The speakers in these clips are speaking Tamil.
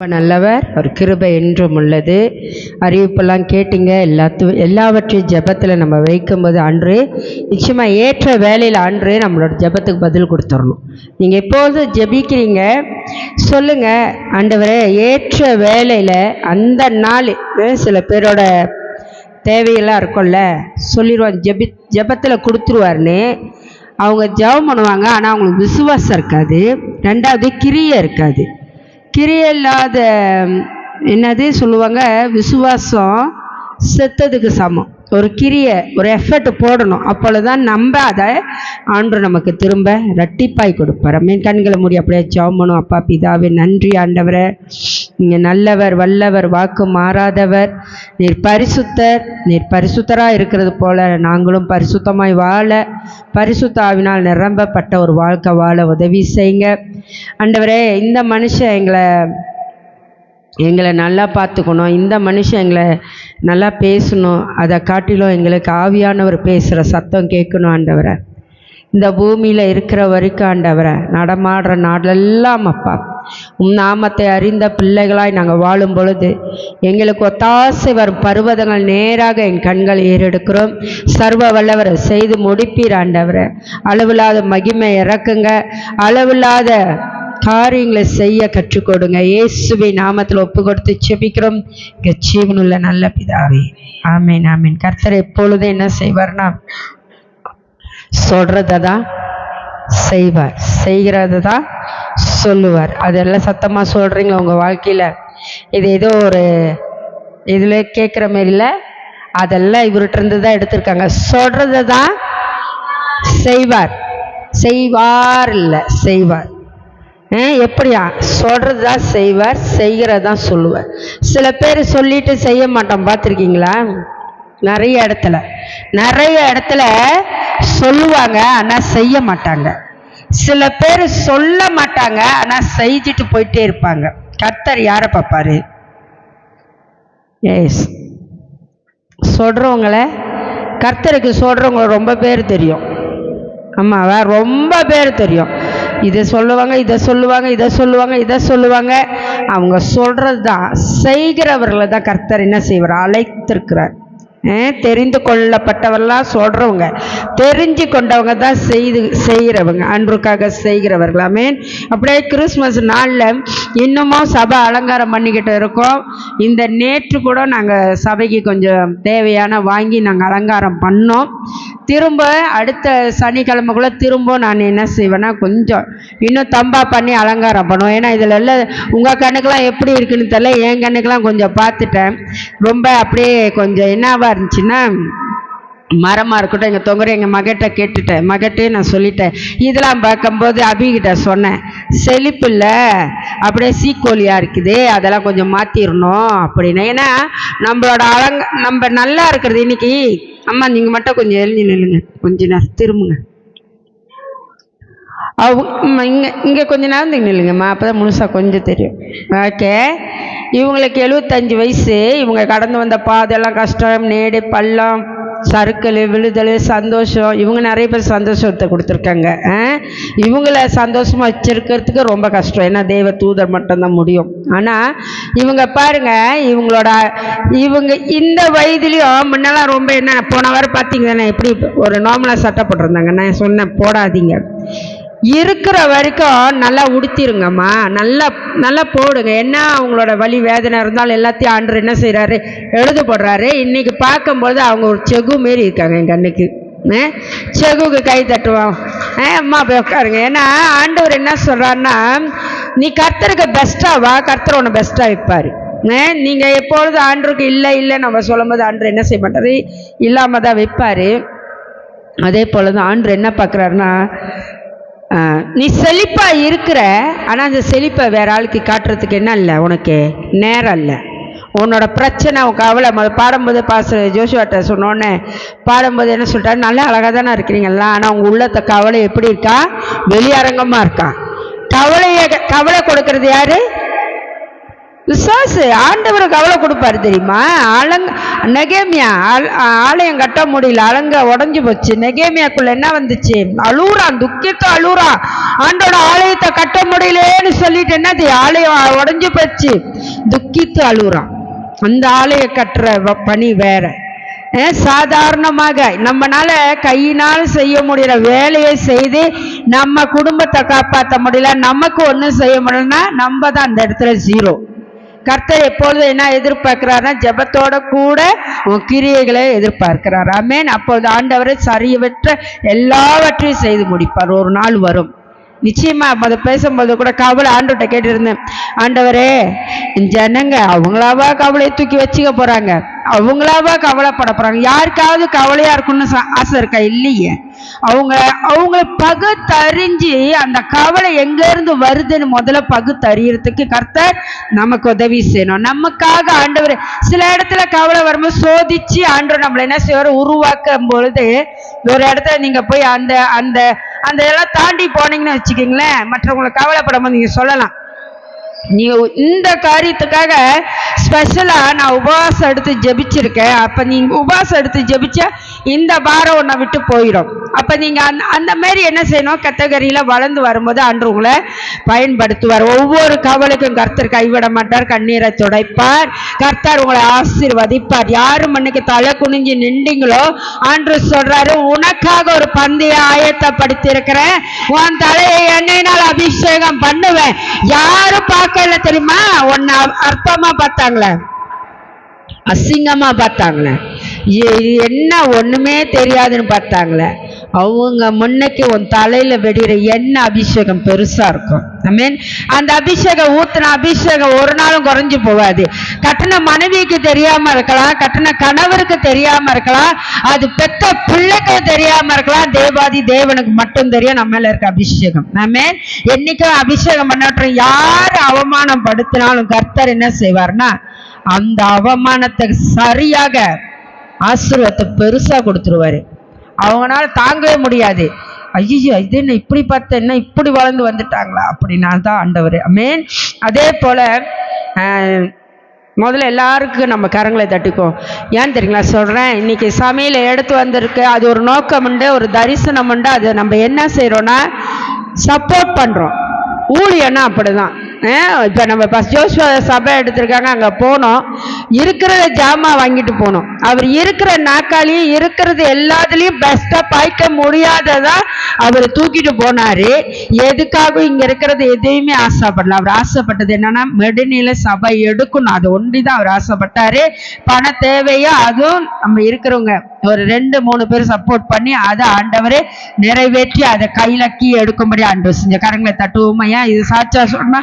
ரொம்ப நல்லவர். அவர் கிருபை என்றும் உள்ளது. அறிவிப்பெல்லாம் கேட்டீங்க. எல்லாத்து எல்லாவற்றையும் ஜெபத்தில் நம்ம வைக்கும்போது அன்று நிச்சயமாக ஏற்ற வேலையில் அன்று நம்மளோட ஜெபத்துக்கு பதில் கொடுத்துடணும். நீங்கள் எப்போது ஜெபிக்கிறீங்க சொல்லுங்கள் ஆண்டவரே ஏற்ற வேலையில் அந்த நாள் சில பேரோட தேவையெல்லாம் இருக்கும்ல சொல்லிடுவாங்க. ஜபி ஜெபத்தில் கொடுத்துருவாருன்னு. அவங்க ஜெபம் பண்ணுவாங்க ஆனால் அவங்களுக்கு விசுவாசம் இருக்காது. ரெண்டாவது கிரியை இருக்காது. கிரியை இல்லாத என்னது சொல்லுவாங்க விசுவாசம் செத்ததுக்கு சமம். ஒரு கிரியை ஒரு எஃபர்ட் போடணும். அப்பொழுதுதான் நம்ம அதை ஆண்டு நமக்கு திரும்ப ரெட்டிப்பாய் கொடுப்பார். மீன் கண்களை மூடி அப்படியே ஜெபம் அப்பா பிதாவே நன்றி ஆண்டவரை. நீங்கள் நல்லவர் வல்லவர் வாக்கு மாறாதவர் நீர் பரிசுத்தர் நீர் பரிசுத்தராக இருக்கிறது போல நாங்களும் பரிசுத்தமாய் வாழ பரிசுத்த ஆவினால் நிரம்பப்பட்ட ஒரு வாழ்க்கை வாழ உதவி செய்யுங்க அண்டவரே இந்த மனுஷன் எங்களை எங்களை நல்லா பார்த்துக்கணும். இந்த மனுஷன் எங்களை நல்லா பேசணும். அதை காட்டிலும் எங்களுக்கு ஆவியானவர் பேசுகிற சத்தம் கேட்கணும் ஆண்டவரை. இந்த பூமியில் இருக்கிற வரைக்கும் ஆண்டவரை நடமாடுற நாடெல்லாம் அப்பா. உம் நாமத்தை அறிந்த பிள்ளைகளாய் நாங்கள் வாழும் பொழுது எங்களுக்கு ஒத்தாசை வரும் பருவதங்கள் நேராக என் கண்கள் ஏறெடுக்கிறோம். சர்வ வல்லவரை செய்து முடிப்பீர் ஆண்டவரை. அளவில்லாத மகிமை இறக்குங்க. அளவில்லாத காரியங்களை செய்ய கற்றுக் கொடுங்க. இயேசுவை நாமத்தில் ஒப்பு கொடுத்து செபிக்கிறோம் இங்கே ஜீவனுள்ள நல்ல பிதாவே. ஆமீன் ஆமீன். கர்த்தர் எப்பொழுதும் என்ன செய்வார்னா சொல்கிறத தான் செய்வார். செய்கிறத தான் சொல்லுவார். அதெல்லாம் சத்தமாக சொல்கிறீங்களா உங்கள் வாழ்க்கையில்? இது ஏதோ ஒரு இதில் கேட்குற மாரியில் அதெல்லாம் இவர்கிட்ட இருந்து தான் எடுத்திருக்காங்க. சொல்கிறத தான் செய்வார். செய்வார் இல்லை செய்வார். ஆ, எப்படியா? சொல்கிறது தான் செய்வார் செய்கிறதான் சொல்லுவார். சில பேர் சொல்லிட்டு செய்ய மாட்டோம். பார்த்துருக்கீங்களா? நிறைய இடத்துல நிறைய இடத்துல சொல்லுவாங்க ஆனால் செய்ய மாட்டாங்க. சில பேர் சொல்ல மாட்டாங்க ஆனால் செஞ்சுட்டு போயிட்டே இருப்பாங்க. கர்த்தர் யாரை பார்ப்பாரு? எஸ் சொல்கிறவங்கள கர்த்தருக்கு சொல்கிறவங்கள ரொம்ப பேர் தெரியும். ஆமாவா ரொம்ப பேர் தெரியும். இதை சொல்லுவாங்க இதை சொல்லுவாங்க இதை சொல்லுவாங்க இதை சொல்லுவாங்க. அவங்க சொல்கிறது தான் செய்கிறவர்களை தான் கர்த்தர் என்ன செய்வார்? அழைத்திருக்கிறார். தெரிந்து கொள்ளப்பட்டவர்களாம் சொல்கிறவங்க தெரிஞ்சு கொண்டவங்க தான் செய்து செய்கிறவங்க அன்றுக்காக செய்கிறவர்களாமே அப்படியே கிறிஸ்மஸ் நாளில் இன்னமும் சபை அலங்காரம் பண்ணிக்கிட்டு இருக்கோம். இந்த நேற்று கூட நாங்கள் சபைக்கு கொஞ்சம் தேவையான வாங்கி நாங்கள் அலங்காரம் பண்ணோம். திரும்ப அடுத்த சனிக்கிழமைக்குள்ளே திரும்ப நான் என்ன செய்வேன்னா கொஞ்சம் இன்னும் தம்பா பண்ணி அலங்காரம் பண்ணுவோம். ஏன்னா இதில் எல்லாம் உங்கள் கண்ணுக்கெலாம் எப்படி இருக்குன்னு தெரியல என் கண்ணுக்கெலாம் கொஞ்சம் பார்த்துட்டேன். ரொம்ப அப்படியே கொஞ்சம் என்னவா இருந்துச்சுன்னா மரமாக இருக்கட்டும் எங்கள் தொங்குற எங்கள் மகிட்ட கேட்டுட்டேன். மகட்டே நான் சொல்லிட்டேன். இதெல்லாம் பார்க்கும்போது அபிகிட்ட சொன்னேன். செழிப்பு இல்லை. அப்படியே சீக்கோழியாக இருக்குது. அதெல்லாம் கொஞ்சம் மாற்றிடணும் அப்படின்னு. ஏன்னா நம்மளோட அலங்க நம்ம நல்லா இருக்கிறது இன்னைக்கு. அம்மா நீங்கள் மட்டும் கொஞ்சம் எழுதி நில்லுங்க. கொஞ்ச நேரம் திரும்புங்க. அவங்க இங்கே இங்கே கொஞ்ச நேரம் இங்கே நில்லுங்கம்மா. அப்போ தான் முழுசாக கொஞ்சம் தெரியும். ஓகே இவங்களுக்கு எழுபத்தஞ்சு வயசு. இவங்க கடந்து வந்த பாதெல்லாம் கஷ்டம். நேடு பள்ளம் சறுக்கல் விழுதல் சந்தோஷம். இவங்க நிறைய பேர் சந்தோஷத்தை கொடுத்துருக்காங்க. ஆ? இவங்கள சந்தோஷமாக வச்சுருக்கிறதுக்கு ரொம்ப கஷ்டம். ஏன்னா தெய்வ தூதர் மட்டும்தான் முடியும். ஆனால் இவங்க பாருங்க இவங்களோட இவங்க இந்த வயதுலேயும் முன்னெல்லாம் ரொம்ப என்ன போன வாரம் பார்த்தீங்கன்னா எப்படி ஒரு நார்மலாக சட்டை போட்டிருந்தாங்க நான் சொன்னேன் போடாதீங்க. இருக்கிற வரைக்கும் நல்லா உடுத்திருங்கம்மா. நல்லா நல்லா போடுங்க. என்ன அவங்களோட வலி வேதனை இருந்தாலும் எல்லாத்தையும் ஆண்டு என்ன செய்கிறாரு எழுத போடுறாரு. இன்றைக்கி பார்க்கும்பொழுது அவங்க ஒரு செகு மாரி இருக்காங்க எங்கள் அன்னைக்கு. செகுக்கு கை தட்டுவோம். ஆ, அம்மா போய் உட்காருங்க. ஏன்னா ஆண்டவர் என்ன சொல்கிறாருன்னா நீ கர்த்தருக்கு பெஸ்ட்டாக வா. கர்த்தர் உன்னை பெஸ்ட்டாக வைப்பார். நீங்கள் எப்பொழுது ஆண்டருக்கு இல்லை இல்லை நம்ம சொல்லும்போது ஆண்டர் என்ன செய்ய மாட்டாரு? இல்லாமல் தான் வைப்பார். அதே போல் தான் ஆண்டு என்ன பார்க்குறாருன்னா நீ செழிப்பாக இருக்கிற ஆனால் அந்த செழிப்பை வேற ஆளுக்கு காட்டுறதுக்கு என்ன இல்லை உனக்கு? நேரம் இல்லை. உன்னோட பிரச்சனை உன் கவலை முத பாடும்போது பாச ஜோஷுவாட்ட சொன்னோன்னே பாடும்போது என்ன சொல்கிறாரு நல்லா அழகாக தானே இருக்கிறீங்களா ஆனால் உங்கள் உள்ளத்த கவலை எப்படி இருக்கா? வெளியரங்கமாக இருக்கா? கவலையை கவலை கொடுக்கறது யாரு? விசுவாசு ஆண்டவர் கவலை கொடுப்பாரு தெரியுமா? அலங்க நெகேமியா ஆலயம் கட்ட முடியல அலங்க உடஞ்சி போச்சு. நெகேமியாக்குள்ள என்ன வந்துச்சு? அழுகுறான் துக்கித்து அழுகுறான் ஆண்டோட ஆலயத்தை கட்ட முடியலேன்னு சொல்லிட்டு என்னது? ஆலயம் உடஞ்சி போச்சு. துக்கித்து அழுகுறான் அந்த ஆலய கட்டுற வ- பணி வேற. சாதாரணமாக நம்மனால கையினால் செய்ய முடியற வேலையை செய்து நம்ம குடும்பத்தை காப்பாற்ற முடியல நமக்கு ஒன்றும் செய்ய முடியலன்னா நம்ம தான் அந்த இடத்துல ஜீரோ கர்த்தர் எப்பொழுதும் என்ன எதிர்பார்க்கிறார்னா ஜெபத்தோட கூட உன் கிரியைகளை எதிர்பார்க்கிறார். ஆமேன். அப்பொழுது ஆண்டவரை சரியவற்ற எல்லாவற்றையும் செய்து முடிப்பார். ஒரு நாள் வரும். நிச்சயமா அதை பேசும்போது கூட கவலை ஆண்டவர்கிட்ட கேட்டிருந்தேன். ஆண்டவரே ஜனங்க அவங்களாவா கவலையை தூக்கி வச்சுக்க போறாங்க? அவங்களாவா கவலைப்பட போறாங்க? யாருக்காவது கவலையா இருக்கும்னு ஆசை இருக்கா? இல்லையே. அவங்க அவங்க பகுத்தறிஞ்சு அந்த கவலை எங்க இருந்து வருதுன்னு முதல்ல பகுத்தறியறதுக்கு கர்த்தர் நமக்கு உதவி செய்யணும். நமக்காக ஆண்டவர் சில இடத்துல கவலை வரும்போது சோதிச்சு ஆண்டவர் நம்மளை என்ன செய்வார்? உருவாக்கும் பொழுது ஒரு இடத்துல நீங்க போய் அந்த அந்த அந்த இதெல்லாம் தாண்டி போனீங்கன்னு வச்சுக்கோங்களேன். மற்றவங்களை கவலைப்படாம நீங்க சொல்லலாம். நீ இந்த காரியத்துக்காக ஸ்பெஷலாக நான் உபவாசம் எடுத்து ஜெபிச்சிருக்கேன். அப்போ நீங்கள் உபவாசம் எடுத்து ஜெபிச்சா இந்த பாரம் உன்னை விட்டு போயிடும். அப்போ நீங்கள் அந்த அந்த மாதிரி என்ன செய்யணும்? கத்தகரியில் வளர்ந்து வரும்போது அன்று உங்களை பயன்படுத்துவார். ஒவ்வொரு கவலைக்கும் கர்த்தர் கைவிட மாட்டார் கண்ணீரை துடைப்பார். கர்த்தர் உங்களை ஆசீர்வதிப்பார். யார் மண்ணுக்கு தலை குனிஞ்சு நின்றீங்களோ அன்று சொல்கிறாரு உனக்காக ஒரு பந்தய ஆயத்தை படுத்திருக்கிறேன் உன் தலையை எண்ணெயினால் அபிஷேகம் பண்ணுவேன். யாரும் பார்க்கல தெரியுமா? உன்னை அற்பமா பார்த்தாங்களே. அசிங்கமா பார்த்தாங்களே. என்ன ஒண்ணுமே தெரியாதுன்னு பார்த்தாங்களே. அவங்க முன்னைக்கு உன் தலையில வெடிகிற எண்ணெய் அபிஷேகம் பெருசா இருக்கும். ஐ மீன் அந்த அபிஷேகம் ஊத்துன அபிஷேகம் ஒரு நாளும் குறைஞ்சு போகாது. கட்டின மனைவிக்கு தெரியாம இருக்கலாம் கட்டின கணவருக்கு தெரியாம இருக்கலாம் அது பெத்த பிள்ளைக்கு தெரியாம இருக்கலாம் தேவாதி தேவனுக்கு மட்டும் தெரியும் நம்ம இருக்க அபிஷேகம். நம்ம என்னைக்கும் அபிஷேகம் பண்ணட்டும் யார் அவமானப்படுத்தினாலும் கர்த்தர் என்ன செய்வார்னா அந்த அவமானத்தை சரியாக ஆசீர்வாதத்தை பெருசா கொடுத்துருவாரு. அவங்களால தாங்கவே முடியாது. ஐயோ இது என்ன இப்படி பார்த்த என்ன இப்படி வளர்ந்து வந்துட்டாங்களா? அப்படின்னா தான் ஆண்டவர். மேன் அதே போல் முதல்ல எல்லாருக்கும் நம்ம கரங்களை தட்டிக்குவோம். ஏன் தெரியுங்களா? சொல்கிறேன் இன்றைக்கி சமையல் எடுத்து வந்திருக்கு. அது ஒரு நோக்கம் உண்டு ஒரு தரிசனம் உண்டு. அதை நம்ம என்ன செய்கிறோன்னா சப்போர்ட் பண்ணுறோம் ஊழியன்னா அப்படி தான் இப்போ நம்ம ஃபஸ்ட் ஜோஸ்வா சபை எடுத்திருக்காங்க அங்கே போனோம். இருக்கிறத ஜாமான் வாங்கிட்டு போனோம். அவர் இருக்கிற நாக்காளியும் இருக்கிறது எல்லாத்துலேயும் பெஸ்ட்டாக பாய்க்க முடியாததா அவர் தூக்கிட்டு போனாரு. எதுக்காகவும் இங்கே இருக்கிறது எதையுமே ஆசைப்படல. அவர் ஆசைப்பட்டது என்னன்னா மெடுநில சபை எடுக்கணும். அது ஒண்டி தான் அவர் ஆசைப்பட்டாரு. பண தேவையோ அதுவும் நம்ம இருக்கிறவங்க ஒரு ரெண்டு மூணு பேர் சப்போர்ட் பண்ணி அதை ஆண்டவரே நிறைவேற்றி அதை கையிலக்கி எடுக்கும்படி ஆண்டவர் செஞ்ச கரங்களை தட்டுவோமா இது சாட்சா சொன்னா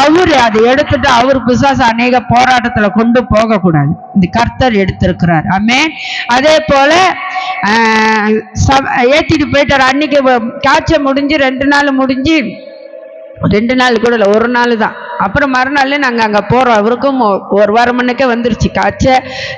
அவரு அதை எடுத்துட்டு அவர் பிசாசு அநேக போராட்டத்துல கொண்டு போக கூடாது இந்த கர்த்தர் எடுத்திருக்கிறார். ஆமே அதே போல ஏத்திட்டு போயிட்டார். அன்னைக்கு காய்ச்சல் முடிஞ்சு ரெண்டு நாள் முடிஞ்சு ரெண்டு நாள் கூட இல்லை ஒரு நாள் தான். அப்புறம் மறுநாள் நாங்கள் அங்கே போகிறோம் அவருக்கும் ஒரு வாரம் முன்னுக்கே வந்துருச்சு. காய்ச்ச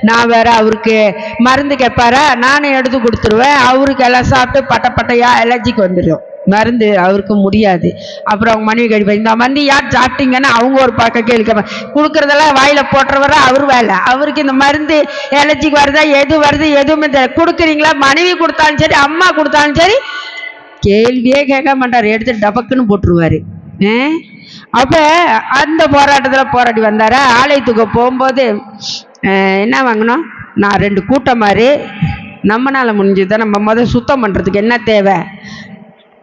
நான் வேற அவருக்கு மருந்து கேட்பாரா நானும் எடுத்து கொடுத்துருவேன். அவருக்கு எல்லாம் சாப்பிட்டு பட்ட பட்டையா அலர்ஜிக்கு வந்துடும் மருந்து அவருக்கு முடியாது. அப்புறம் அவங்க மனைவி கழிப்பாங்க இந்த மருந்து யார் சாப்பிட்டீங்கன்னு அவங்க ஒரு பக்கம் கேள்வி கொடுக்குறதெல்லாம் வாயில் போட்டுறவரா? அவர் வேலை. அவருக்கு இந்த மருந்து எலர்ஜிக்கு வருதா? எது வருது? எதுவுமே தெரியல கொடுக்குறீங்களா? மனைவி கொடுத்தாலும் சரி அம்மா கொடுத்தாலும் சரி கேள்வியே கேட்க மாட்டார். எடுத்து டபக்குன்னு போட்டுருவாரு. ஆ? அப்போ அந்த போராட்டத்தில் போராடி வந்தார்? ஆலயத்துக்கு போகும்போது என்ன வாங்கினோம்? நான் ரெண்டு கூட்டம் மாதிரி நம்மளால் முடிஞ்சது நம்ம முதல் சுத்தம் பண்ணுறதுக்கு என்ன தேவை?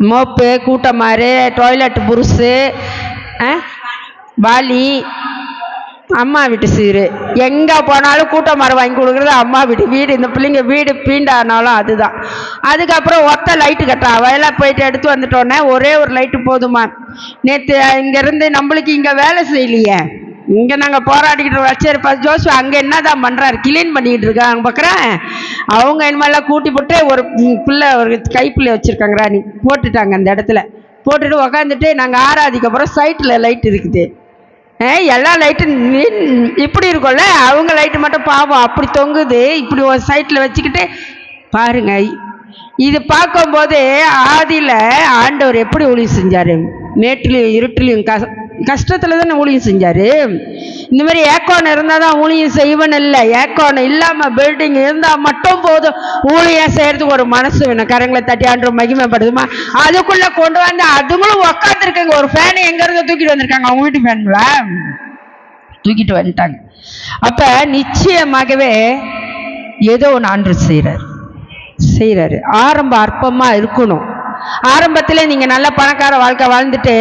மோப்பு கூட்டமாறு டாய்லெட் புருஷு வாலி அம்மா வீட்டு சீரு. எங்கே போனாலும் கூட்டம் மரம் வாங்கி கொடுக்குறது அம்மா வீட்டு. வீடு இந்த பிள்ளைங்க வீடு பீண்டானாலும் அதுதான். அதுக்கப்புறம் ஒத்த லைட்டு கட்டா வயலாக போயிட்டு எடுத்து வந்துட்டோன்னே ஒரே ஒரு லைட்டு போதுமா. நேற்று இங்கேருந்து நம்மளுக்கு இங்கே வேலை செய்யலையே. இங்கே நாங்கள் போராடிக்கிட்டு வச்சிருப்பா ஜோசு அங்கே என்னதான் பண்ணுறாரு கிளீன் பண்ணிக்கிட்டு இருக்காங்க பார்க்குறேன் அவங்க இனிமேலாம் கூட்டி போட்டு ஒரு பிள்ளை ஒரு கைப்பிள்ளை வச்சுருக்காங்க ராணி. போட்டுட்டாங்க அந்த இடத்துல. போட்டுட்டு உக்காந்துட்டு நாங்கள் ஆறாதிக்கப்புறம் சைட்டில் லைட் இருக்குது. எல்லா லைட்டும் இப்படி இருக்கும்ல? அவங்க லைட்டு மட்டும் பாவம் அப்படி தொங்குது. இப்படி ஒரு சைட்டில் வச்சுக்கிட்டு பாருங்க. இது பார்க்கும்போது ஆதியில் ஆண்டவர் எப்படி ஒளி செஞ்சார்? மேட்டிலையும் இருட்டிலையும் க கஷ்டத்தில் தானே ஊழியம் செஞ்சார்? இந்த மாதிரி ஏக்கோன் இருந்தால் தான் ஊழியம் செய்வன் இல்லை. ஏக்கோன் இல்லாமல் பில்டிங் இருந்தால் மட்டும் போதும். ஊழியம் செய்கிறதுக்கு ஒரு மனசு வேணும். கரங்களை தட்டி ஆண்டு மகிமைப்படுதுமா அதுக்குள்ளே கொண்டு வந்து அதுங்களும் உக்காந்துருக்காங்க. ஒரு ஃபேனை எங்கேருந்து தூக்கிட்டு வந்திருக்காங்க? அவங்க வீட்டு ஃபேனுங்களா தூக்கிட்டு வந்துட்டாங்க. அப்போ நிச்சயமாகவே ஏதோ ஒன்று ஆண்டு செய்கிறார் செய்கிறாரு ஆரம்ப அற்பமாக இருக்கணும். ஆரம்பத்தில் நீங்கள் நல்ல பணக்கார வாழ்க்கை வாழ்ந்துட்டு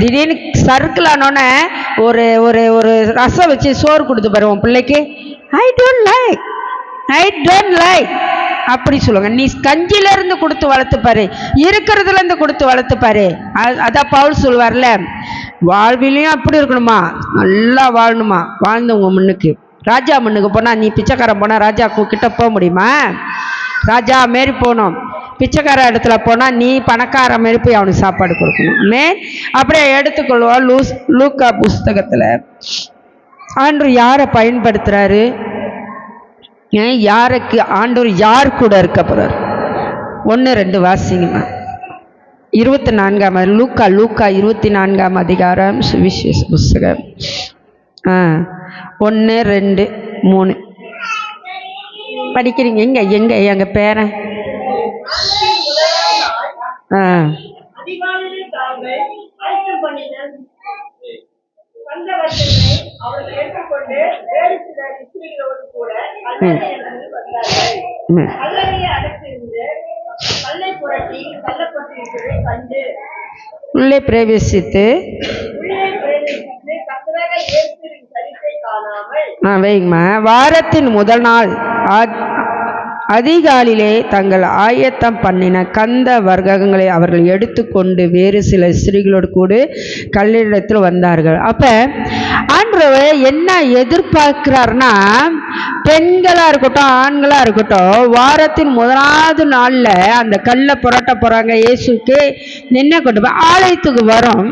திடீர்னு சர்க்கிள் ஆனோடனே ஒரு ஒரு ஒரு ரசம் வச்சு சோறு கொடுத்து பாரு உன் பிள்ளைக்கு. I don't like I don't like அப்படி சொல்லுங்க. நீ கஞ்சிலேருந்து கொடுத்து வளர்த்துப்பாரு இருக்கிறதுலேருந்து இருக்கிறதுல இருந்து கொடுத்து வளர்த்துப்பாரு அதான் பவுல் சொல்லுவார்ல வாழ்விலையும் அப்படி இருக்கணுமா? நல்லா வாழணுமா? வாழ்ந்தவங்க முன்னுக்கு. ராஜா முன்னுக்கு போனால் நீ பிச்சைக்காரன் போனால் ராஜா கிட்ட போக முடியுமா? ராஜா மாரி போகணும். பிச்சைக்கார இடத்துல போனால் நீ பணக்கார மாரி போய் அவனுக்கு சாப்பாடு கொடுக்கணும். மே அப்படியே எடுத்துக்கொள்வோம். லூஸ் லூக்கா புஸ்தகத்தில். ஆண்டு யாரை பயன்படுத்துகிறாரு ஏன்? யாருக்கு? ஆண்டவர் யார் கூட இருக்க போகிறார் ஒன்று ரெண்டு வாசிங்கம்மா இருபத்தி நான்காம் லூக்கா லூக்கா இருபத்தி நான்காம் அதிகாரம் சுவிசேஷ புஸ்தகம். ஆ ஒன்று ரெண்டு மூணு. படிக்கிறீங்க? எங்கே எங்கே எங்கள் பேரன்? உள்ளே பிரவேசித்து உள்ளே ஆ வைங்கம்மா. வாரத்தின் முதல் நாள் ஆ- அதிகாலிலே தங்கள் ஆயத்தம் பண்ணின கந்த வர்க்கங்களை அவர்கள் எடுத்துக்கொண்டு வேறு சில ஸ்திரீகளோடு கூட கல்லிடத்தில் வந்தார்கள். அப்போ ஆண்டவர் என்ன எதிர்பார்க்கிறார்னா பெண்களாக இருக்கட்டும் ஆண்களாக இருக்கட்டும் வாரத்தின் முதலாவது நாளில் அந்த கல்லை புரட்ட போகிறாங்க இயேசுக்கு நின்று கொண்டு போய் ஆலயத்துக்கு வரோம்.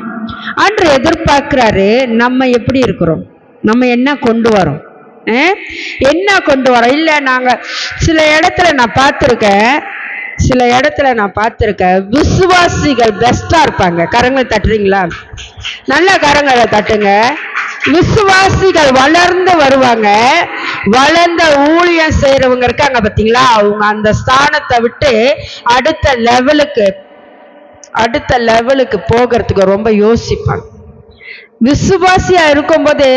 அன்று எதிர்பார்க்குறாரு நம்ம எப்படி இருக்கிறோம்? நம்ம என்ன கொண்டு வரோம்? என்ன கொண்டு வரோம்? இல்லை நாங்கள் சில இடத்துல நான் பார்த்துருக்கேன். சில இடத்துல நான் பார்த்துருக்கேன். விசுவாசிகள் பெஸ்ட்டாக இருப்பாங்க. கரங்களை தட்டுறீங்களா? நல்ல கரங்களை தட்டுங்க. விசுவாசிகள் வளர்ந்து வருவாங்க. வளர்ந்த ஊழியம் செய்கிறவங்க இருக்காங்க பார்த்தீங்களா அவங்க அந்த ஸ்தானத்தை விட்டு அடுத்த லெவலுக்கு அடுத்த லெவலுக்கு போகிறதுக்கு ரொம்ப யோசிப்பாங்க. விசுவாசியா இருக்கும்போது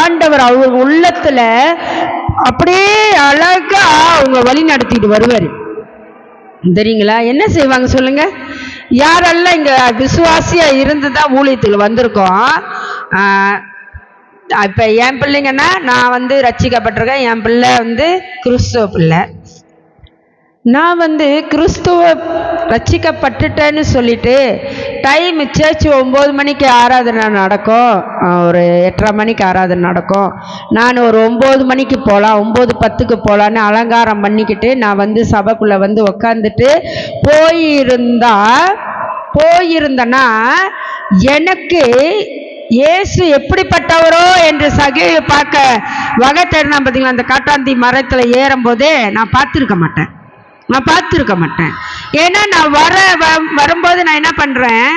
ஆண்டவர் அவங்க உள்ளத்துல அப்படியே அழகா அவங்க வழி நடத்திட்டு வருவார். தெரியுங்களா? என்ன செய்வாங்க சொல்லுங்க? யாரெல்லாம் இங்க விசுவாசியா இருந்து தான் ஊழியத்தில் வந்திருக்கோம் இப்போ இப்ப என் பிள்ளைங்கன்னா நான் வந்து ரச்சிக்கப்பட்டிருக்கேன் என் பிள்ளை வந்து கிறிஸ்துவ பிள்ளை. நான் வந்து கிறிஸ்துவ ரச்சிக்கப்பட்டுட்டேன்னு சொல்லிட்டு டைம் சேர்ச்சி ஒம்பது மணிக்கு ஆராதனை நடக்கும். ஒரு எட்டரை மணிக்கு ஆராதனை நடக்கும். நான் ஒரு ஒம்பது மணிக்கு போகலாம் ஒம்பது பத்துக்கு போகலான்னு அலங்காரம் பண்ணிக்கிட்டு நான் வந்து சபைக்குள்ளே வந்து உக்காந்துட்டு போயிருந்தா போயிருந்தேன்னா எனக்கு இயேசு எப்படிப்பட்டவரோ என்று சகையை பார்க்க வகை தேடினா பார்த்தீங்களா அந்த காட்டாந்தி மரத்தில் ஏறும்போதே நான் பார்த்துருக்க மாட்டேன். நான் பார்த்துருக்க மாட்டேன். ஏன்னா நான் வர வ- வரும்போது நான் என்ன பண்ணுறேன்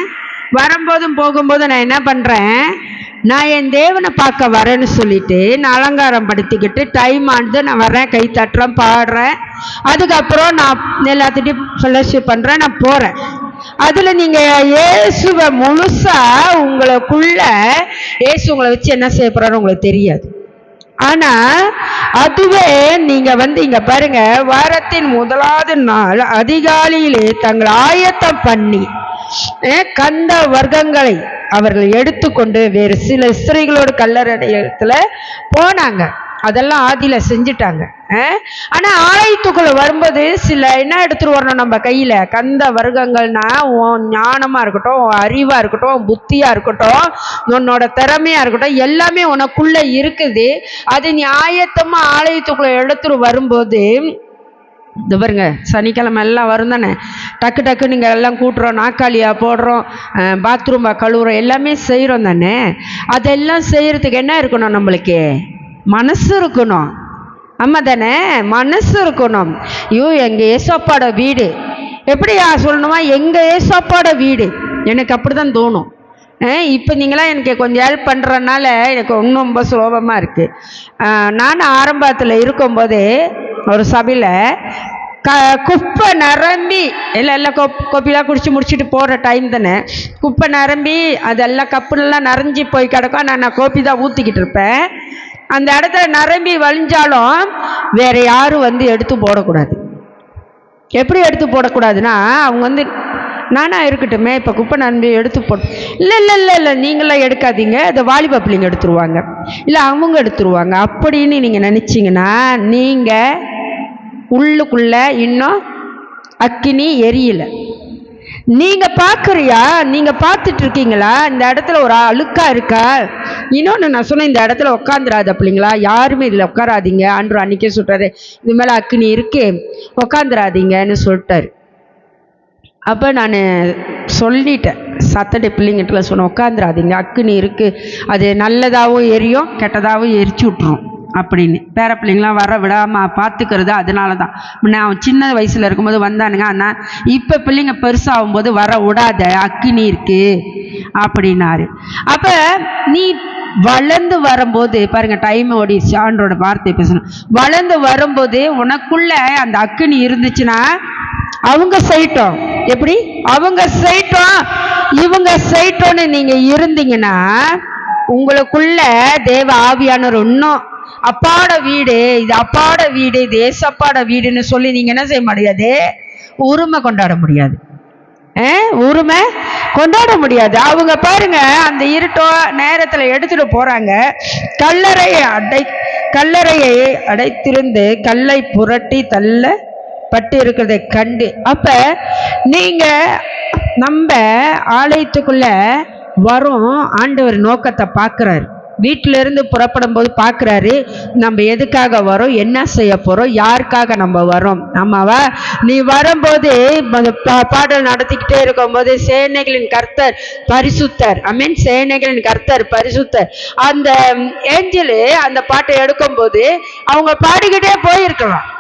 வரும்போதும் போகும்போது நான் என்ன பண்ணுறேன் நான் என் தேவனை பார்க்க வரேன்னு சொல்லிட்டு நான் அலங்காரம் படுத்திக்கிட்டு டைம் ஆனது நான் வரேன் கை தட்டுறேன் பாடுறேன். அதுக்கப்புறம் நான் எல்லாத்திட்டையும் ஃபெலோஷிப் பண்ணுறேன் நான் போகிறேன் அதில் நீங்கள் இயேசுவை முழுசாக உங்களுக்குள்ள இயேசு உங்களை வச்சு என்ன செய்ய போகிறாரு உங்களுக்கு தெரியாது. ஆனா அதுவே நீங்க வந்து இங்க பாருங்க வாரத்தின் முதலாவது நாள் அதிகாலையிலே தங்கள் ஆயத்தம் பண்ணி கந்த வர்க்கங்களை அவர்கள் எடுத்துக்கொண்டு வேறு சில ஸ்திரீகளோடு கல்லறையத்துல போனாங்க. அதெல்லாம் ஆதியில் செஞ்சுட்டாங்க. ஆனால் ஆனா ஆலயத்துக்குள்ள வரும்போது சில என்ன எடுத்துட்டு வரணும் நம்ம கையில்? கந்த வர்க்கங்கள்னா உன் ஞானமாக இருக்கட்டும் உன் அறிவாக இருக்கட்டும் உன் இருக்கட்டும் உன்னோட திறமையாக இருக்கட்டும் எல்லாமே உனக்குள்ளே இருக்குது. அது நியாயத்தமாக ஆலயத்துக்குள்ளே ஆலயத்துக்குள்ள எடுத்துட்டு வரும்போது இது பாருங்க சனிக்கிழமை எல்லாம் வரும் தானே? டக்கு டக்கு நீங்கள் எல்லாம் கூட்டுறோம் நாக்காளியாக போடுறோம் பாத்ரூமாக கழுவுறோம் எல்லாமே செய்கிறோம் தானே? அதெல்லாம் செய்கிறதுக்கு என்ன இருக்கணும் நம்மளுக்கு? மனசு இருக்கணும். ஆமாம் தானே? மனசு இருக்கணும். ஐயோ எங்கள் ஏசப்பாட வீடு. எப்படியா சொல்லணுமா? எங்கள் ஏசப்பாட வீடு. எனக்கு அப்படி தான் தோணும் இப்போ நீங்களாம் எனக்கு கொஞ்சம் ஹெல்ப் பண்ணுறனால எனக்கு இன்னும் ரொம்ப சுலபமாக இருக்குது நானும் ஆரம்பத்தில் இருக்கும்போது ஒரு சபையில் க குப்பை நிரம்பி எல்லாம் எல்லாம் கொப் கொப்பிலாம் குடிச்சு முடிச்சுட்டு போகிற டைம் தானே. குப்பை நிரம்பி அதெல்லாம் கப்புலெல்லாம் நிறைஞ்சி போய் கிடக்கும். நான் நான் கோப்பி தான் ஊற்றிக்கிட்டு இருப்பேன். அந்த இடத்துல நிரம்பி வழிஞ்சாலும் வேற யாரும் வந்து எடுத்து போடக்கூடாது. எப்படி எடுத்து போடக்கூடாதுன்னா அவங்க வந்து நானா இருக்கட்டுமே இப்போ குப்பை நம்பி எடுத்து போட்டு இல்லை இல்லை இல்லை இல்லை நீங்களாம் எடுக்காதீங்க இதை வாலிப பிள்ளைங்க எடுத்துருவாங்க. இல்லை அவங்க எடுத்துருவாங்க. அப்படின்னு நீங்கள் நினச்சிங்கன்னா நீங்கள் உள்ளுக்குள்ளே இன்னும் அக்கினி எரியலை. நீங்கள் பார்க்குறியா நீங்கள் பார்த்துட்டு இருக்கீங்களா? இந்த இடத்துல ஒரு அழுக்காக இருக்கா? இன்னொன்று நான் சொன்னேன் இந்த இடத்துல உட்காந்துராது பிள்ளைங்களா? யாருமே இதில் உட்காராதீங்க அன்று அன்னைக்கே சொல்கிறாரு இது மேலே அக்னி இருக்கே உட்காந்துராதீங்கன்னு சொல்லிட்டாரு. அப்போ நான் சொல்லிட்டேன் சத்தடை பிள்ளைங்கிட்டலாம் சொன்னேன் உட்காந்துராதீங்க அக்குனி இருக்குது அது நல்லதாகவும் எரியும் கெட்டதாகவும் எரிச்சு விட்ரும் அப்படின்னு. பேர பிள்ளைங்களாம் வர விடாமல் பார்த்துக்கிறது அதனால தான் நான் சின்ன வயசில் இருக்கும்போது வந்தானுங்க ஆனால் இப்போ பிள்ளைங்க பெருசாகும் போது வர விடாத அக்கினி இருக்கு. அப்படின்னாரு. அப்போ நீ வளர்ந்து வரும்போது பாருங்க டைம் ஓடி ஆண்டோட வார்த்தை பேசணும். வளர்ந்து வரும்போது உனக்குள்ள அந்த அக்கினி இருந்துச்சுன்னா அவங்க செய்யட்டும். எப்படி? அவங்க செய்யட்டும். இவங்க செய்யட்டோன்னு நீங்க இருந்தீங்கன்னா உங்களுக்குள்ள தேவ ஆவியானவர் இன்னும் அப்பாட வீடு இது அப்பாட வீடு இது ஏசப்பாட வீடுன்னு சொல்லி நீங்க என்ன செய்ய முடியாது? உரிமை கொண்டாட முடியாது. உரிமை கொண்டாட முடியாது. அவங்க பாருங்க அந்த இருட்டோ நேரத்தில் எடுத்துட்டு போறாங்க. கல்லறையை அடை கல்லறையை அடைத்திருந்து கல்லை புரட்டி தள்ள பட்டு இருக்கிறதை கண்டு அப்ப நீங்க நம்ம ஆலயத்துக்குள்ள வரும் ஆண்டவர் நோக்கத்தை பார்க்குறாரு. வீட்டிலேருந்து புறப்படும் போது பார்க்குறாரு நம்ம எதுக்காக வரோம் என்ன செய்ய போகிறோம் யாருக்காக நம்ம வரோம்? ஆமாவா நீ வரும்போது அந்த பா- பாடல் நடத்திக்கிட்டே இருக்கும்போது சேனைகளின் கர்த்தர் பரிசுத்தர். ஐ மீன் சேனைகளின் கர்த்தர் பரிசுத்தர். அந்த ஏஞ்சலு அந்த பாட்டை எடுக்கும்போது அவங்க பாடிக்கிட்டே போயிருக்கலாம்.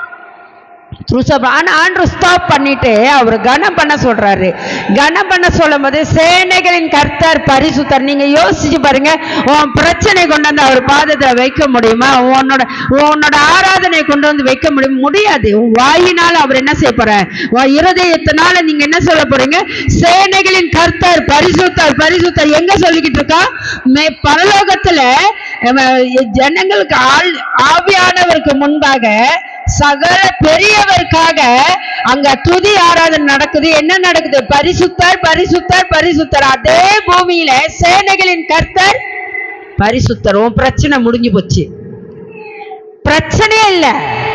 ஆண்டு ஸ்டாப் பண்ணிட்டு அவர் கனம் பண்ண சொல்றாரு. கனம் பண்ண சொல்லும் போது சேனைகளின் கர்த்தர் பரிசுத்தர் நீங்க யோசிச்சு பாருங்க. உன் பிரச்சனை கொண்டு வந்து அவர் பாதத்துல வைக்க முடியுமா? உன்னோட உன்னோட ஆராதனை கொண்டு வந்து வைக்க முடியும்? முடியாது. உன் வாயினால் அவர் என்ன செய்ய போற உன் இருதயத்தினால நீங்க என்ன சொல்ல போறீங்க? சேனைகளின் கர்த்தர் பரிசுத்தர் பரிசுத்தர் எங்க சொல்லிக்கிட்டு இருக்கா? மே பரலோகத்துல ஜனங்களுக்கு ஆள் ஆவியானவருக்கு முன்பாக சகல பெரியவருக்காக அங்க துதி ஆராதனை நடக்குது. என்ன நடக்குது? பரிசுத்தர் பரிசுத்தர் பரிசுத்தர். அதே பூமியில சேனைகளின் கர்த்தர் பரிசுத்தர். உன் பிரச்சனை முடிஞ்சு போச்சு. பிரச்சனையே இல்ல.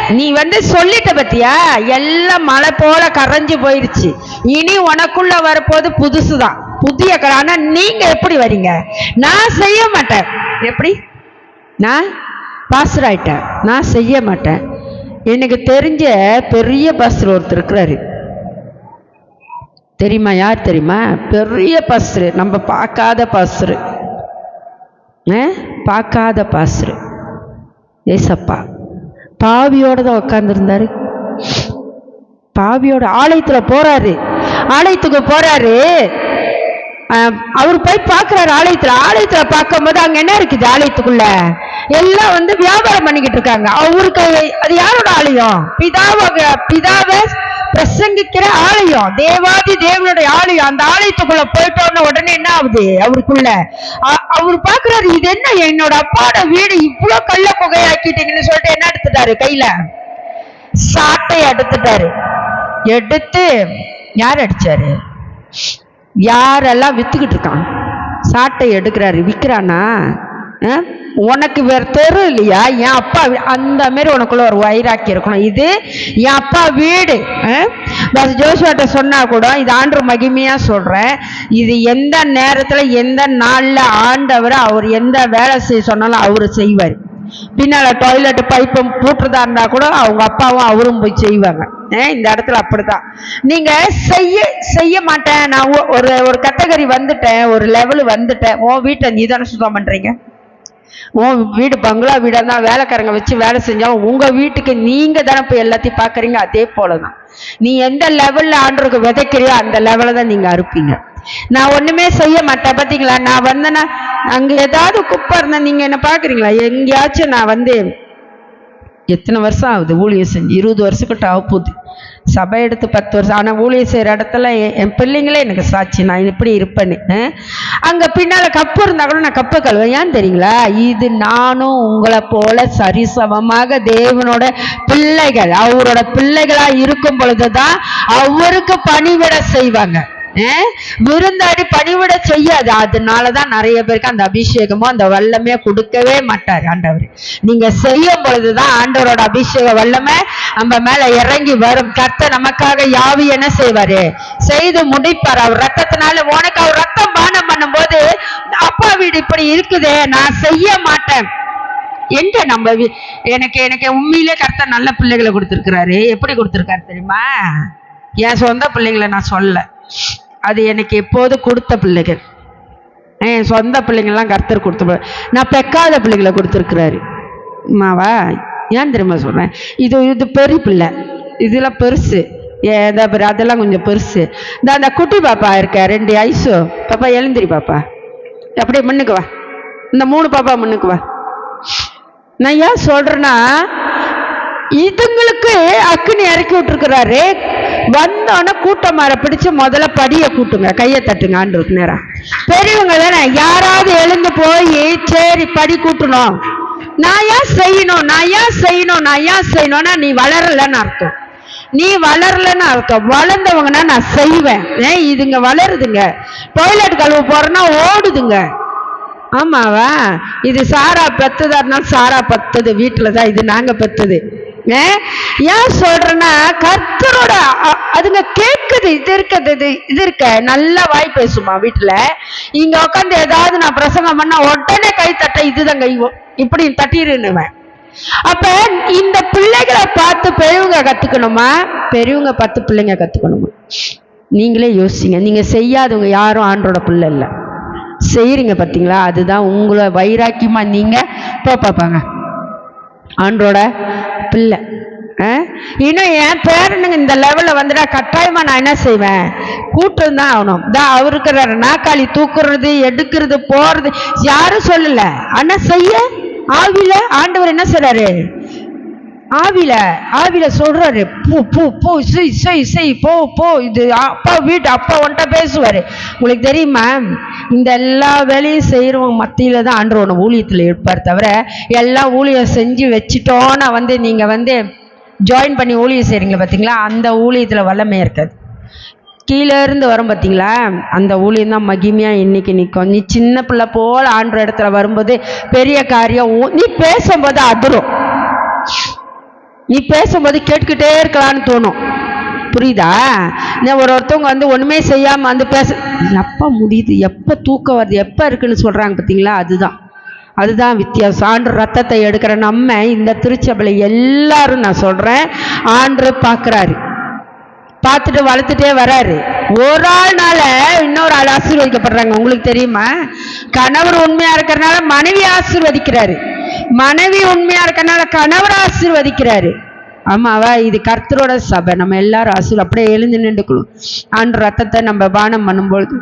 நீ வந்து சொல்லிட்ட பத்தியா? எல்லாம் மழை போல கரைஞ்சு போயிருச்சு. இனி உனக்குள்ள வரப்போது புதுசுதான். புதிய கலை ஆனா நீங்க எப்படி வரீங்க? நான் செய்ய மாட்டேன். எப்படி? நான் பாஸ்டர் ஆயிட்டேன். நான் செய்ய மாட்டேன். எனக்கு தெரிஞ்ச பெரிய பாஸ்டர் ஒருத்தர் இருக்கிறாரு. தெரியுமா? யார் தெரியுமா? பெரிய பாஸ்டர் நம்ம பார்க்காத பாஸ்டர் பார்க்காத பாஸ்டர் ஏசப்பா. பாவியோட தான் உட்காந்துருந்தாரு பாவியோட ஆலயத்துல போறாரு. ஆலயத்துக்கு போறாரு. அவர் போய் பார்க்குறாரு ஆலயத்தில். ஆலயத்தில் பார்க்கும்போது அங்கே என்ன இருக்குது ஆலயத்துக்குள்ள? எல்லாம் வந்து வியாபாரம் பண்ணிக்கிட்டு இருக்காங்க. அவருக்கு அது யாரோட ஆலயம்? பிதாவை பிதாவை பிரசங்கிக்கிற ஆலயம். தேவாதி தேவனுடைய ஆலயம். அந்த ஆலயத்துக்குள்ள போயிட்டோன்னு உடனே என்ன ஆகுது? அவருக்குள்ள. அவர் பாக்குறாரு இது என்ன? என்னோட அப்பாவோட வீடு இவ்வளோ கள்ள புகையாக்கிட்டீங்கன்னு சொல்லிட்டு என்ன எடுத்துட்டாரு கையில? சாட்டை எடுத்துட்டாரு. எடுத்து யார் அடிச்சாரு? யாரெல்லாம் விற்றுக்கிட்டு இருக்கான்? சாட்டை எடுக்கிறாரு விற்கிறானா உனக்கு வேறு தெரு இல்லையா? என் அப்பா அந்த மாதிரி உனக்குள்ள ஒரு வைராக்கி இருக்கணும். இது என் அப்பா வீடு. பஸ் ஜோசுவாட்ட சொன்னால் கூட இது ஆண்டு மகிமையாக சொல்கிறேன் இது எந்த நேரத்தில் எந்த நாளில் ஆண்டவர் அவர் எந்த வேலை செய்ய சொன்னாலும் அவர் செய்வார். பின்னால் டாய்லெட் பைப்பும் பூட்டுறதா இருந்தால் கூட அவங்க அப்பாவும் அவரும் போய் செய்வாங்க. ஏன் இந்த இடத்துல அப்படிதான் நீங்கள் செய்ய செய்ய மாட்டேன். நான் ஒரு ஒரு கேட்டகரி வந்துட்டேன். ஒரு லெவல் வந்துட்டேன். உன் வீட்டை நீ தானே சுத்தம் பண்ணுறீங்க உன் வீடு பங்களா வீடாக இருந்தால் வேலைக்காரங்க வச்சு வேலை செஞ்சாலும் உங்கள் வீட்டுக்கு நீங்கள் தானே போய் எல்லாத்தையும் பார்க்குறீங்க அதே போலதான். நீ எந்த லெவலில் ஆண்டுக்கு விதைக்கிறியோ அந்த லெவலில் தான் நீங்கள் அறுப்பீங்க. நான் ஒண்ணுமே செய்ய மாட்டேன் பாத்தீங்களா? நான் வந்தேன்னா அங்க ஏதாவது குப்பை இருந்தா நீங்க என்ன பாக்குறீங்களா? எங்கேயாச்சும் நான் வந்து எத்தனை வருஷம் ஆகுது ஊழியம் செஞ்சு? இருபது வருஷக்கிட்ட ஆக போகுது. சபை எடுத்து பத்து வருஷம் ஆனால் ஊழியம் செய்கிற இடத்துல என் என் பிள்ளைங்களே எனக்கு சாட்சி நான் இப்படி இருப்பேன்னு. அங்கே பின்னால் கப்பு இருந்தால் கூட நான் கப்பு கழுவேன். ஏன் தெரியுங்களா? இது நானும் உங்களை போல சரிசமமாக தேவனோட பிள்ளைகள் அவரோட பிள்ளைகளாக இருக்கும் பொழுது தான் அவருக்கு பணிவிட செய்வாங்க. விருந்தாடி பணிவிட செய்யாது. அதனாலதான் நிறைய பேருக்கு அந்த அபிஷேகமோ அந்த வல்லமே கொடுக்கவே மாட்டார் ஆண்டவர். நீங்க செய்யும் பொழுதுதான் ஆண்டவரோட அபிஷேக வல்லமை நம்ம மேல இறங்கி வரும். கத்த நமக்காக யாவி என்ன செய்வாரு? செய்து முடிப்பார். அவர் ரத்தத்தினால உனக்கு அவர் ரத்தம் பானம் பண்ணும்போது அப்பா வீடு இப்படி இருக்குதே நான் செய்ய மாட்டேன். எங்க நம்ம வீ- எனக்கு எனக்கு உண்மையிலே கர்த்த நல்ல பிள்ளைகளை கொடுத்துருக்கிறாரு. எப்படி கொடுத்துருக்காரு தெரியுமா? என் சொந்த பிள்ளைங்களை நான் சொல்ல அது எனக்கு எப்போது கொடுத்த பிள்ளைகள். என் சொந்த பிள்ளைங்கள்லாம் கர்த்தர் கொடுத்த நான் பெக்காத பிள்ளைங்களை கொடுத்துருக்குறாரு. மாவா ஏன் திரும்ப சொல்கிறேன் இது இது பெரிய பிள்ளை. இதெல்லாம் பெருசு. ஏதா பெரு அதெல்லாம் கொஞ்சம் பெருசு. இந்த அந்த குட்டி பாப்பா இருக்க? ரெண்டு ஐஸு பாப்பா எழுந்திரி பாப்பா. அப்படியே முன்னுக்கு வா. இந்த மூணு பாப்பா முன்னுக்கு வா. நான் ஏன் சொல்கிறேன்னா இதுங்களுக்கு அக்னி இறக்கி விட்டுருக்கிறாரு. வந்தோடனே கூட்டம் மாற பிடிச்சு முதல்ல படியை கூட்டுங்க கையை தட்டுங்க ஆண்டுக்கு நேரம் பெரியவங்க தானே யாராவது எழுந்து போய் சரி படி கூட்டணும். நான் ஏன் செய்யணும் நான் ஏன் செய்யணும் நான் ஏன் செய்யணும்னா நீ வளரலன்னு அர்த்தம். நீ வளரலன்னு அர்த்தம். வளர்ந்தவங்கன்னா நான் செய்வேன். ஏன் இதுங்க வளருதுங்க. டாய்லெட் கழுவ போறேன்னா ஓடுதுங்க. ஆமாவா? இது சாரா பெத்ததா இருந்தாலும் சாரா பத்தது வீட்டில் தான் இது நாங்கள் பெத்தது. ஏன் சொல்றேன்னா கர்த்தரோட அதுங்க கேட்குது இது இருக்குது இது இது இருக்க. நல்லா வாய் பேசுமா வீட்டுல. இங்க உட்காந்து ஏதாவது நான் பிரசங்கம் பண்ணா உடனே கை தட்ட இதுதாங்க கைவோம் இப்படி தட்டிருன்னுவேன் அப்ப இந்த பிள்ளைகளை பார்த்து பெரியவங்க கத்துக்கணுமா? பெரியவங்க பார்த்து பிள்ளைங்க கத்துக்கணுமா? நீங்களே யோசிங்க. நீங்க செய்யாதவங்க யாரும் ஆண்டோட பிள்ளை இல்லை. செய்யறீங்க பார்த்தீங்களா அதுதான் உங்களை வைராக்கியமா நீங்க போ பார்ப்பாங்க. ஆண்டோட பிள்ளை. ஆ? இன்னும் என் பேரனுங்க இந்த லெவலில் வந்துட்டா கட்டாயமாக நான் என்ன செய்வேன்? கூட்டம் தான் ஆகணும். தான் அவர் நாக்காளி தூக்குறது எடுக்கிறது போகிறது யாரும் சொல்லலை. ஆனால் செய்ய. ஆவியில் ஆண்டவர் என்ன சொல்கிறாரு ஆவில ஆவில சொல்றாரு பூ பூ போ இசை இசை இசை போ போ. இது அப்பா வீட்டு அப்பா ஒன்ட்ட பேசுவாரு. உங்களுக்கு தெரியுமா? இந்த எல்லா வேலையும் செய்யறவங்க மத்தியில தான் ஆண்டவன ஊழியத்தில் இருப்பார் தவிர எல்லா ஊழியம் செஞ்சு வச்சுட்டோன்னா வந்து நீங்க வந்து ஜாயின் பண்ணி ஊழியம் செய்றீங்க பார்த்தீங்களா அந்த ஊழியத்தில் வல்லமை இருக்காது. கீழே இருந்து வரும் பார்த்தீங்களா அந்த ஊழியம் தான் மகிமையாக இன்னைக்கு நிற்கும் நீ சின்ன பிள்ளை போல் ஆண்டு இடத்துல வரும்போது பெரிய காரியம் உ- நீ பேசும்போது அதிரும். நீ பேசும்போது கேட்டுக்கிட்டே இருக்கலாம்னு தோணும். புரியுதா? நான் ஒரு ஒருத்தவங்க வந்து ஒன்றுமே செய்யாமல் வந்து பேச எப்போ முடியுது? எப்போ தூக்கம் வருது? எப்போ இருக்குன்னு சொல்கிறாங்க பார்த்தீங்களா அதுதான். அதுதான் வித்தியாசம். ஆண்டு ரத்தத்தை எடுக்கிற நம்ம இந்த திருச்சபையில் எல்லாரும் நான் சொல்கிறேன் ஆண்டு பார்க்குறாரு பார்த்துட்டு வளர்த்துட்டே வராரு. ஒரு ஆள்னால இன்னொரு ஆள் ஆசீர்வதிக்கப்படுறாங்க. உங்களுக்கு தெரியுமா? கணவர் உண்மையாக இருக்கிறனால மனைவி ஆசீர்வதிக்கிறாரு. மனைவி உண்மையா இருக்கனால கணவர் ஆசீர்வதிக்கிறாரு. ஆமாவா இது கர்த்தரோட சபை. நம்ம எல்லாரும் ஆசீர் அப்படியே எழுந்து நின்றுக்கணும். ஆண்டு ரத்தத்தை நம்ம பானம் பண்ணும்பொழுது.